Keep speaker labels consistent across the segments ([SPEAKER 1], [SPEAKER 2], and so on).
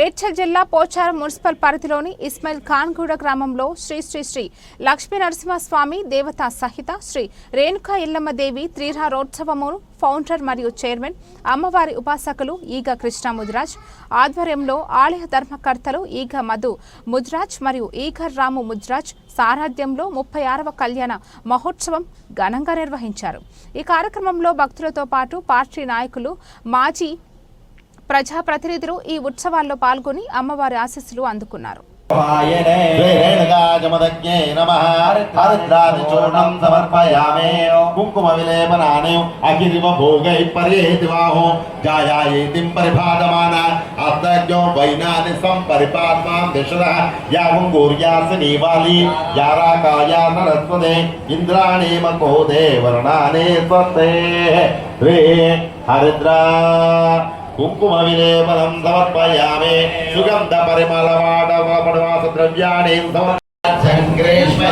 [SPEAKER 1] మేడ్చల్ జిల్లా పోచారం మున్సిపల్ పరిధిలోని ఇస్మాయిల్ ఖాన్గూడ గ్రామంలో శ్రీ శ్రీ శ్రీ లక్ష్మీ నరసింహస్వామి దేవత సహిత శ్రీ రేణుకా ఇల్లమ్మదేవి త్రీరారోత్సవమును ఫౌండర్ మరియు చైర్మన్ అమ్మవారి ఉపాసకులు ఈగ కృష్ణ ముదిరాజ్ ఆధ్వర్యంలో ఆలయ ధర్మకర్తలు ఈగ మధు ముద్రాజ్ మరియు ఈగ రాము ముద్రాజ్ సారథ్యంలో ముప్పై ఆరవ కళ్యాణ మహోత్సవం ఘనంగా నిర్వహించారు. ఈ కార్యక్రమంలో భక్తులతో పాటు పార్టీ నాయకులు మాజీ ప్రజాప్రతినిధులు ఈ ఉత్సవాల్లో పాల్గొని అమ్మవారి ఆశీస్సులు అందుకున్నారు.
[SPEAKER 2] శ్రీరేణుకాజమదజ్ఞే నమ. హరిద్రాదిచూర్ణం సమర్పయామే. కుంకుమ విలేపనాని అఖిరివ భోగై పరేతి బాహో జాయాయేతిం పరిపాదమాన అర్ధజ్ఞో వైనాని సంపరిపాత్మాం దిశద యా కుంగూర్యాసి నీవాలి యారాకాయా నరస్వదే ఇంద్రాణేమ మకోదే వర్ణాని స్వతే రే హరిద్రా. కుంకుమ విలేపనం సమర్పయామి సుగంధ పరిమళ వాడవాస ద్రవ్యాణి సంగ్రేష్మే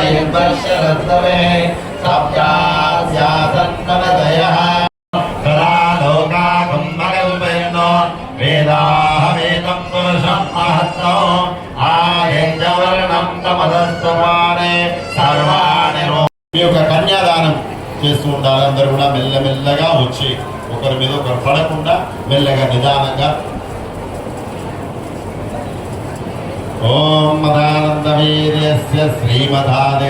[SPEAKER 2] పురుషం మహత్తో ఆయవర్ణం తమదస్తమానే సర్వాణి మీ యొక్క కన్యాదానం చేస్తూ ఉండాలి అందరూ కూడా మెల్లమెల్లగా వచ్చి ఒకరి మీద ఒకరు పడకుండా మెల్లగా నిదానంగా. ఓం మదానంద వీర్యస్య శ్రీమదాదే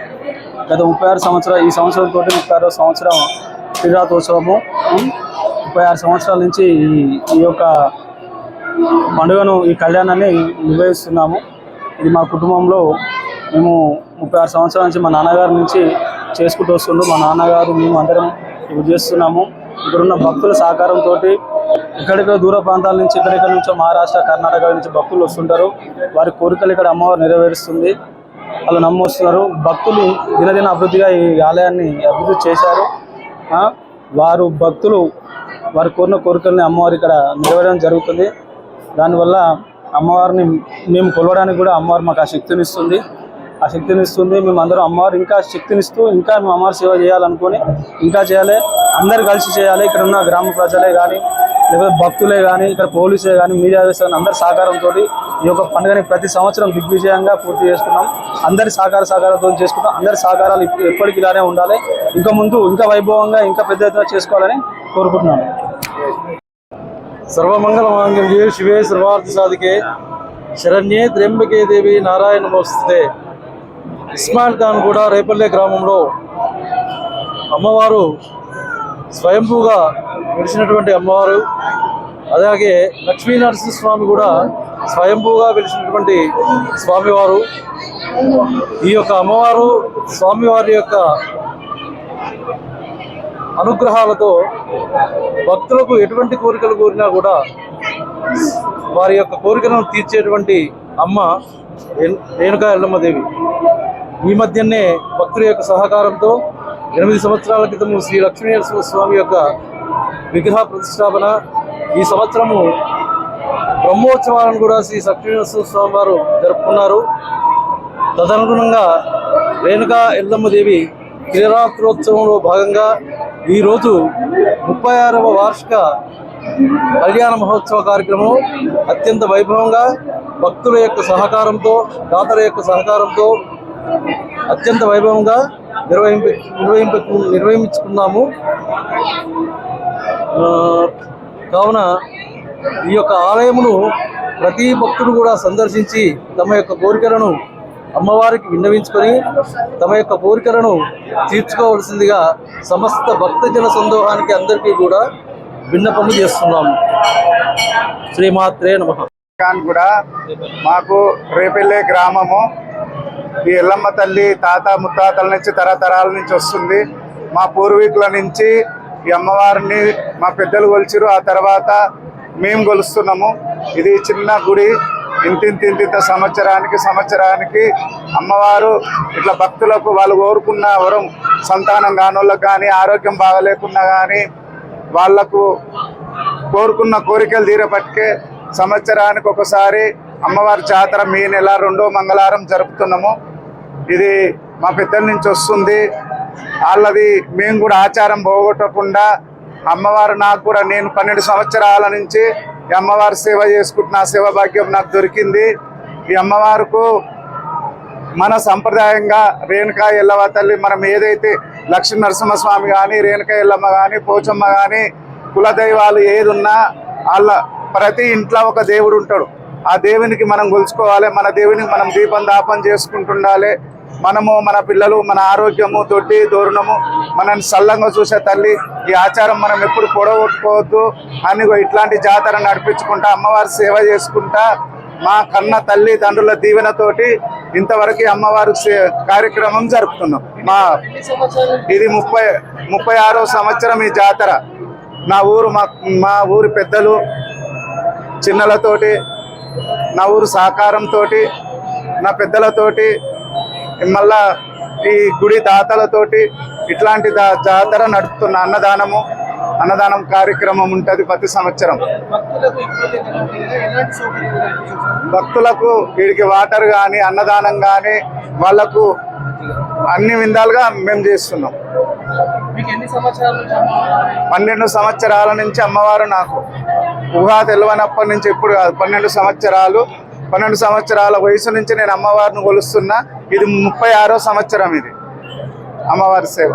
[SPEAKER 3] గత ముప్పై ఆరు సంవత్సరాలు ఈ సంవత్సరం తోటి ముప్పై ఆరో సంవత్సరం క్రీడాతోత్సవము. ముప్పై ఆరు సంవత్సరాల నుంచి ఈ ఈ యొక్క పండుగను ఈ కళ్యాణాన్ని నిర్వహిస్తున్నాము. ఇది మా కుటుంబంలో మేము ముప్పై ఆరు సంవత్సరాల నుంచి మా నాన్నగారి నుంచి చేసుకుంటూ వస్తుండ్రు. మా నాన్నగారు మేము అందరం ఇప్పుడు చేస్తున్నాము. ఇక్కడున్న భక్తుల సహకారంతో ఇక్కడిక్కడ దూర ప్రాంతాల నుంచి ఇక్కడిక్కడ నుంచో మహారాష్ట్ర కర్ణాటక నుంచి భక్తులు వస్తుంటారు. వారి కోరికలు ఇక్కడ అమ్మవారు నెరవేరుస్తుంది. వాళ్ళు నమ్మొస్తున్నారు. భక్తులు దినదిన అభివృద్ధిగా ఈ ఆలయాన్ని అభివృద్ధి చేశారు. వారు భక్తులు వారు కోరిన కోరికల్ని అమ్మవారు ఇక్కడ నెరవేరడం జరుగుతుంది. దానివల్ల అమ్మవారిని మేము కొలవడానికి కూడా అమ్మవారు మాకు ఆ శక్తినిస్తుంది ఆ శక్తినిస్తుంది మేము అందరం అమ్మవారు ఇంకా శక్తినిస్తూ ఇంకా మేము అమ్మవారి సేవ చేయాలనుకొని ఇంకా చేయాలి. అందరు కలిసి చేయాలి. ఇక్కడ ఉన్న గ్రామ ప్రజలే కానీ లేకపోతే భక్తులే కానీ ఇక్కడ పోలీసే కానీ మీడియా వ్యవస్థ అందరి సహకారంతో ఈ యొక్క పండుగని ప్రతి సంవత్సరం దిగ్విజయంగా పూర్తి చేసుకున్నాం. అందరి సహకార సహకారంతో చేసుకుంటాం. అందరి సహకారాలు ఇప్ప- ఇలానే ఉండాలి. ఇంకా ముందు ఇంకా వైభవంగా ఇంకా పెద్ద ఎత్తున చేసుకోవాలని కోరుకుంటున్నాను. సర్వమంగళ మాంగళ్యే శివే సర్వార్థ సాధికే. శరణ్యే త్ర్యంబకే దేవి నారాయణ నమస్తే ఇస్మాయిల్ ఖాన్ కూడా రేపల్లె గ్రామంలో అమ్మవారు స్వయంభూగా వెలిసినటువంటి అమ్మవారు అలాగే లక్ష్మీ నరసింహస్వామి కూడా స్వయంభూగా వెలిసినటువంటి స్వామివారు. ఈ యొక్క అమ్మవారు స్వామివారి యొక్క అనుగ్రహాలతో భక్తులకు ఎటువంటి కోరికలు కోరినా కూడా వారి యొక్క కోరికలను తీర్చేటువంటి అమ్మ రేణుకా ఎల్లమ్మదేవి ఈ మధ్యనే భక్తుల యొక్క సహకారంతో ఎనిమిది సంవత్సరాల క్రితం శ్రీ లక్ష్మీ నరసింహ స్వామి యొక్క విగ్రహ ప్రతిష్టాపన. ఈ సంవత్సరము బ్రహ్మోత్సవాలను కూడా శ్రీ లక్ష్మీ నరసింహ స్వామి వారు జరుపుకున్నారు. తదనుగుణంగా రేణుకా ఎల్లమ్మదేవి క్రీడాత్రోత్సవంలో భాగంగా ఈరోజు ముప్పై ఆరవ వార్షిక కళ్యాణ మహోత్సవ కార్యక్రమం అత్యంత వైభవంగా భక్తుల యొక్క సహకారంతో దాతల యొక్క సహకారంతో అత్యంత వైభవంగా నిర్వహింప నిర్వహింప నిర్వహించుకున్నాము. కావున ఈ యొక్క ఆలయమును ప్రతి భక్తుడు కూడా సందర్శించి తమ యొక్క కోరికలను అమ్మవారికి విన్నవించుకొని తమ యొక్క కోరికలను తీర్చుకోవలసిందిగా సమస్త భక్తజన సందోహానికి అందరికీ కూడా విన్నపము చేస్తున్నాము శ్రీమాత్రే నమ.
[SPEAKER 4] కూడా మాకు రేపెల్లే గ్రామము ఈ ఎల్లమ్మ తల్లి తాత ముత్తాతల నుంచి తరతరాల నుంచి వస్తుంది. మా పూర్వీకుల నుంచి ఈ అమ్మవారిని మా పెద్దలు కొలిచిరు. ఆ తర్వాత మేము కొలుస్తున్నాము. ఇది చిన్న గుడి. ఇంతింత ఇంతింత సంవత్సరానికి సంవత్సరానికి అమ్మవారు ఇట్లా భక్తులకు వాళ్ళు కోరుకున్న వరం సంతానం కానోళ్ళకి కానీ ఆరోగ్యం బాగలేకున్నా కానీ వాళ్ళకు కోరుకున్న కోరికలు తీరపట్టుకే సంవత్సరానికి ఒకసారి అమ్మవారి జాతర మీ నెల రెండో మంగళవారం జరుపుతున్నాము. ఇది మా పెద్దల నుంచి వస్తుంది. వాళ్ళది మేము కూడా ఆచారం పోగొట్టకుండా అమ్మవారు నాకు కూడా నేను పన్నెండు సంవత్సరాల నుంచి ఈ అమ్మవారి సేవ చేసుకుంటున్న సేవ భాగ్యం నాకు దొరికింది. ఈ అమ్మవారుకు మన సంప్రదాయంగా రేణుకా ఎల్లవ తల్లి మనం ఏదైతే లక్ష్మీ నరసింహస్వామి కానీ రేణుకా ఎల్లమ్మ కానీ పోచమ్మ కానీ కులదైవాలు ఏది ఉన్నా వాళ్ళ ప్రతి ఇంట్లో ఒక దేవుడు ఉంటాడు. ఆ దేవునికి మనం గొలుచుకోవాలి మన దేవునికి మనం దీపం దాపం చేసుకుంటుండాలి. మనము మన పిల్లలు మన ఆరోగ్యము దొడ్డి దూరణము మనల్ని సల్లంగా చూసే తల్లి ఈ ఆచారం మనం ఎప్పుడు పొడగొట్టుకోవద్దు. అని ఇట్లాంటి జాతర నడిపించుకుంటా అమ్మవారి సేవ చేసుకుంటా మా కన్న తల్లి తండ్రుల దీవెనతోటి ఇంతవరకు అమ్మవారి సే- కార్యక్రమం జరుపుతున్నాం. మా ఇది ముప్పై ముప్పై ఆరో సంవత్సరం ఈ జాతర. నా ఊరు మా మా ఊరి పెద్దలు చిన్నలతోటి నా ఊరు సహకారంతో నా పెద్దలతోటి మళ్ళా ఈ గుడి దాతలతోటి ఇట్లాంటి దా- జాతర నడుపుతున్న అన్నదానము అన్నదానం కార్యక్రమం ఉంటుంది ప్రతి సంవత్సరం. భక్తులకు వీడికి వాటర్ కానీ అన్నదానం కానీ వాళ్ళకు అన్ని విధాలుగా మేము చేస్తున్నాం. పన్నెండు సంవత్సరాల నుంచి అమ్మవారు నాకు. ఊహా తెలియనప్పటి నుంచి ఎప్పుడు కాదు పన్నెండు సంవత్సరాలు పన్నెండు సంవత్సరాల వయసు నుంచి నేను అమ్మవారిని కొలుస్తున్నా. ఇది ముప్పై ఆరో సంవత్సరం ఇది అమ్మవారి సేవ.